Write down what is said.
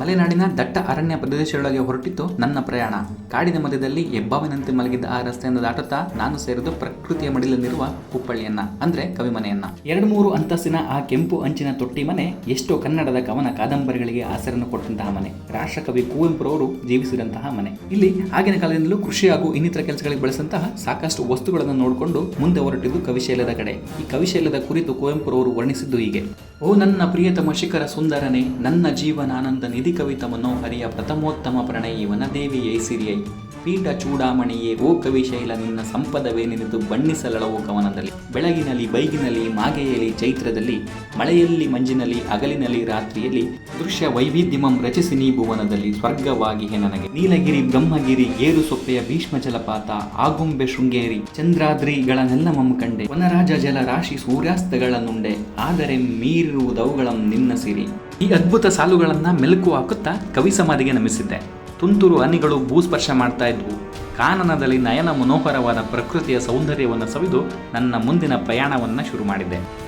ಮಲೆನಾಡಿನ ದಟ್ಟ ಅರಣ್ಯ ಪ್ರದೇಶದೊಳಗೆ ಹೊರಟಿತ್ತು ನನ್ನ ಪ್ರಯಾಣ. ಕಾಡಿನ ಮಧ್ಯದಲ್ಲಿ ಹೆಬ್ಬಾವಿನಂತೆ ಮಲಗಿದ್ದ ಆ ರಸ್ತೆಯನ್ನು ದಾಟುತ್ತಾ ನಾನು ಸೇರಿದು ಪ್ರಕೃತಿಯ ಮಡಿಲಲ್ಲಿರುವ ಕುಪ್ಪಳ್ಳಿಯನ್ನ, ಅಂದ್ರೆ ಕವಿಮನೆಯನ್ನ ಎರಡು ಮೂರು ಅಂತಸ್ತಿನ ಆ ಕೆಂಪು ಅಂಚಿನ ತೊಟ್ಟಿ ಮನೆ ಎಷ್ಟೋ ಕನ್ನಡದ ಕವನ ಕಾದಂಬರಿಗಳಿಗೆ ಆಸರನ್ನು ಕೊಟ್ಟಂತಹ ಮನೆ. ರಾಷ್ಟ್ರಕವಿ ಕುವೆಂಪುರವರು ಜೀವಿಸಿದಂತಹ ಮನೆ. ಇಲ್ಲಿ ಆಗಿನ ಕಾಲದಿಂದಲೂ ಕೃಷಿ ಹಾಗೂ ಇನ್ನಿತರ ಕೆಲಸಗಳಿಗೆ ಬಳಸಂತಹ ಸಾಕಷ್ಟು ವಸ್ತುಗಳನ್ನು ನೋಡಿಕೊಂಡು ಮುಂದೆ ಹೊರಟಿದ್ದು ಕವಿಶೈಲದ ಕಡೆ. ಈ ಕವಿಶೈಲದ ಕುರಿತು ಕುವೆಂಪುರವರು ವರ್ಣಿಸಿದ್ದು ಹೀಗೆ. ಓ ನನ್ನ ಪ್ರಿಯತಮ ಶಿಖರ ಸುಂದರನೆ, ನನ್ನ ಜೀವನಾನಂದ ನಿಧಿ ಕವಿತ ಮನೋಹರಿಯ ಪ್ರಥಮೋತ್ತಮ ಪ್ರಣಯಿ ವನದೇವಿ ಐಸಿರಿಯೈ ಪೀಠ ಚೂಡಾಮಣಿಯೇ ಓ ಕವಿಶೈಲ ನಿನ್ನ ಸಂಪದವೇನೆಂದು ಬಣ್ಣಿಸಲಳವು ಕವನದಲ್ಲಿ. ಬೆಳಗಿನಲ್ಲಿ, ಬೈಗಿನಲ್ಲಿ, ಮಾಗೆಯಲ್ಲಿ, ಚೈತ್ರದಲ್ಲಿ, ಮಳೆಯಲ್ಲಿ, ಮಂಜಿನಲ್ಲಿ ಅಗಲಿನಲ್ಲಿ ರಾತ್ರಿಯಲ್ಲಿ ದೃಶ್ಯ ವೈವಿಧ್ಯಮಂ ರಚಿಸಿ ನೀ ಭುವನದಲ್ಲಿ ಸ್ವರ್ಗವಾಗಿಹೆ ನನಗೆ. ನೀಲಗಿರಿ, ಬ್ರಹ್ಮಗಿರಿ, ಏರು ಸೊಪ್ಪೆಯ ಭೀಷ್ಮ ಜಲಪಾತ, ಆಗುಂಬೆ ಶೃಂಗೇರಿ ಚಂದ್ರಾದ್ರಿಗಳನ್ನೆಲ್ಲ ಮಮ್ಮ ಕಂಡೆ, ವನರಾಜ ಜಲ ರಾಶಿ ಸೂರ್ಯಾಸ್ತಗಳ ಆದರೆ ಮೀರಿರುವುದವುಗಳನ್ನು ನಿನ್ನ ಸಿರಿ. ಈ ಅದ್ಭುತ ಸಾಲುಗಳನ್ನ ಮೆಲುಕು ಹಾಕುತ್ತಾ ಕವಿ ಸಮಾಧಿಗೆ ನಮಿಸಿದ್ದೆ. ತುಂತುರು ಹನಿಗಳು ಭೂಸ್ಪರ್ಶ ಮಾಡ್ತಾ ಇದ್ವು. ಕಾನನದಲ್ಲಿ ನಯನ ಮನೋಹರವಾದ ಪ್ರಕೃತಿಯ ಸೌಂದರ್ಯವನ್ನು ಸವಿದು ನನ್ನ ಮುಂದಿನ ಪ್ರಯಾಣವನ್ನು ಶುರು ಮಾಡಿದ್ದೆ